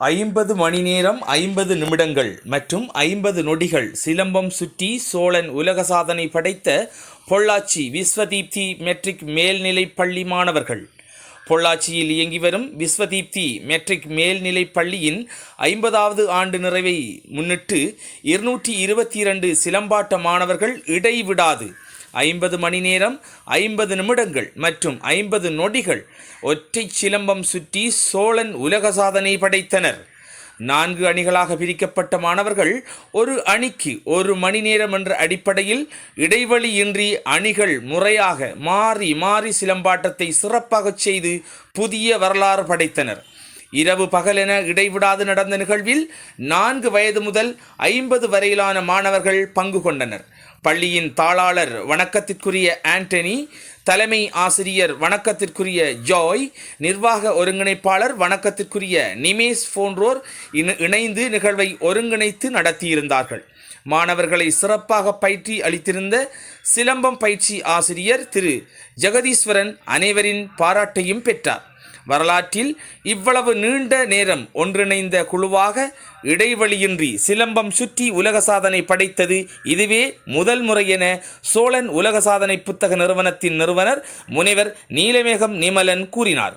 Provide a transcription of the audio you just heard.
ஐம்பது மணி நேரம் ஐம்பது நிமிடங்கள் மற்றும் ஐம்பது நொடிகள் சிலம்பம் சுற்றி சோழன் உலக சாதனை படைத்த பொள்ளாச்சி விஸ்வதீப்தி மெட்ரிக் மேல்நிலைப் பள்ளி மாணவர்கள். பொள்ளாச்சியில் இயங்கி வரும் விஸ்வதீப்தி மெட்ரிக் மேல்நிலைப் பள்ளியின் ஐம்பதாவது ஆண்டு நிறைவை முன்னிட்டு இருநூற்றி இருபத்தி இரண்டு சிலம்பாட்ட மாணவர்கள் இடைவிடாது. ஐம்பது மணி நேரம் ஐம்பது நிமிடங்கள் மற்றும் ஐம்பது நொடிகள் ஒற்றை சிலம்பம் சுற்றி சோழன் உலக சாதனை படைத்தனர். நான்கு அணிகளாக பிரிக்கப்பட்ட மாணவர்கள் ஒரு அணிக்கு ஒரு மணி நேரம் என்ற அடிப்படையில் இடைவெளியின்றி அணிகள் முறையாக மாறி மாறி சிலம்பாட்டத்தை சிறப்பாகச் செய்து புதிய வரலாறு படைத்தனர். இரவு பகலென இடைவிடாது நடந்த நிகழ்வில் நான்கு வயது முதல் ஐம்பது வரையிலான மாணவர்கள் பங்கு கொண்டனர். பள்ளியின் தாளாளர் வணக்கத்திற்குரிய ஆண்டனி தலைமை ஆசிரியர் வணக்கத்திற்குரிய ஜாய் நிர்வாக ஒருங்கிணைப்பாளர் வணக்கத்திற்குரிய நிமேஷ் போன்றோர் இணை- இணைந்து நிகழ்வை ஒருங்கிணைத்து நடத்தியிருந்தார்கள். மாணவர்களை சிறப்பாக பயிற்சி அளித்திருந்த சிலம்பம் பயிற்சி ஆசிரியர் திரு. ஜெகதீஸ்வரன் அனைவரின் பாராட்டையும் பெற்றார். வரலாற்றில் இவ்வளவு நீண்ட நேரம் ஒன்றிணைந்த குழுவாக இடைவெளியின்றி சிலம்பம் சுற்றி உலக சாதனை படைத்தது இதுவே முதல் முறை என சோழன் உலக சாதனை புத்தக நிறுவனத்தின் நிறுவனர் முனைவர் நீலமேகம் நிமலன் கூறினார்.